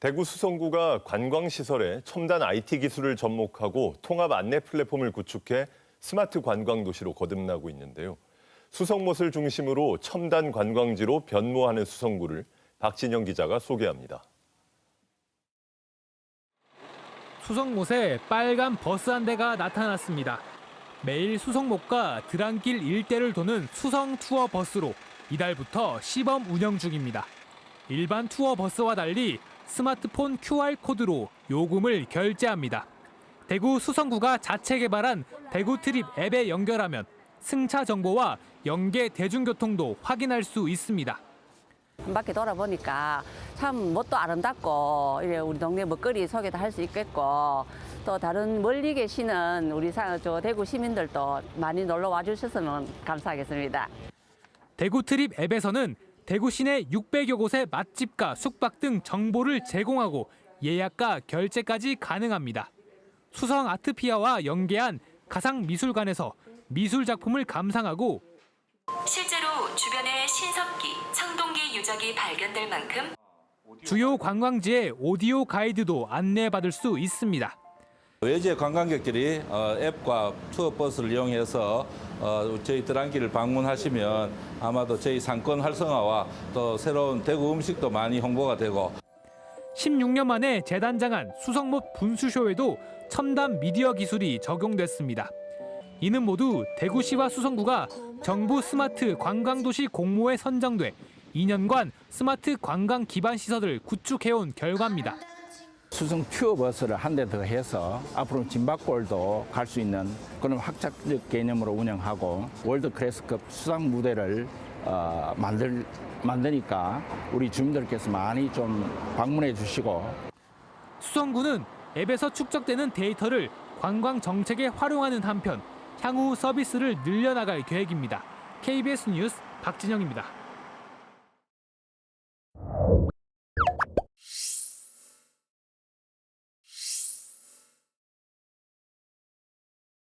대구 수성구가 관광시설에 첨단 IT 기술을 접목하고 통합 안내 플랫폼을 구축해 스마트 관광 도시로 거듭나고 있는데요. 수성못을 중심으로 첨단 관광지로 변모하는 수성구를 박진영 기자가 소개합니다. 수성못에 빨간 버스 한 대가 나타났습니다. 매일 수성못과 드랑길 일대를 도는 수성 투어 버스로 이달부터 시범 운영 중입니다. 일반 투어 버스와 달리 스마트폰 QR코드로 요금을 결제합니다. 대구 수성구가 자체 개발한 대구 트립 앱에 연결하면 승차 정보와 연계 대중교통도 확인할 수 있습니다. 한 바퀴 돌아보니까 참 멋도 아름답고 우리 동네 먹거리 소개도 할 수 있겠고 또 다른 멀리 계시는 우리 사- 저 대구 시민들도 많이 놀러 와주셨으면 감사하겠습니다. 대구 트립 앱에서는 대구 시내 600여 곳의 맛집과 숙박 등 정보를 제공하고 예약과 결제까지 가능합니다. 수성 아트피아와 연계한 가상 미술관에서 미술 작품을 감상하고 실제로 주변에 신석기, 청동기 유적이 발견될 만큼 주요 관광지의 오디오 가이드도 안내받을 수 있습니다. 외지 관광객들이 어, 앱과 투어 버스를 이용해서 어, 저희 드랑길을 방문하시면 아마도 저희 상권 활성화와 또 새로운 대구 음식도 많이 홍보가 되고 16년 만에 재단장한 수성못 분수쇼에도 첨단 미디어 기술이 적용됐습니다. 이는 모두 대구시와 수성구가 정부 스마트 관광도시 공모에 선정돼 2년간 스마트 관광 기반 시설을 구축해온 결과입니다. 수성 큐어 버스를 한 대 더 해서 앞으로 진박골도 갈 수 있는 그런 확장적 개념으로 운영하고 월드 클래스급 수상 무대를 어, 만들 만드니까 우리 주민들께서 많이 좀 방문해 주시고 수성구는 앱에서 축적되는 데이터를 관광 정책에 활용하는 한편 향후 서비스를 늘려나갈 계획입니다. KBS 뉴스 박진영입니다.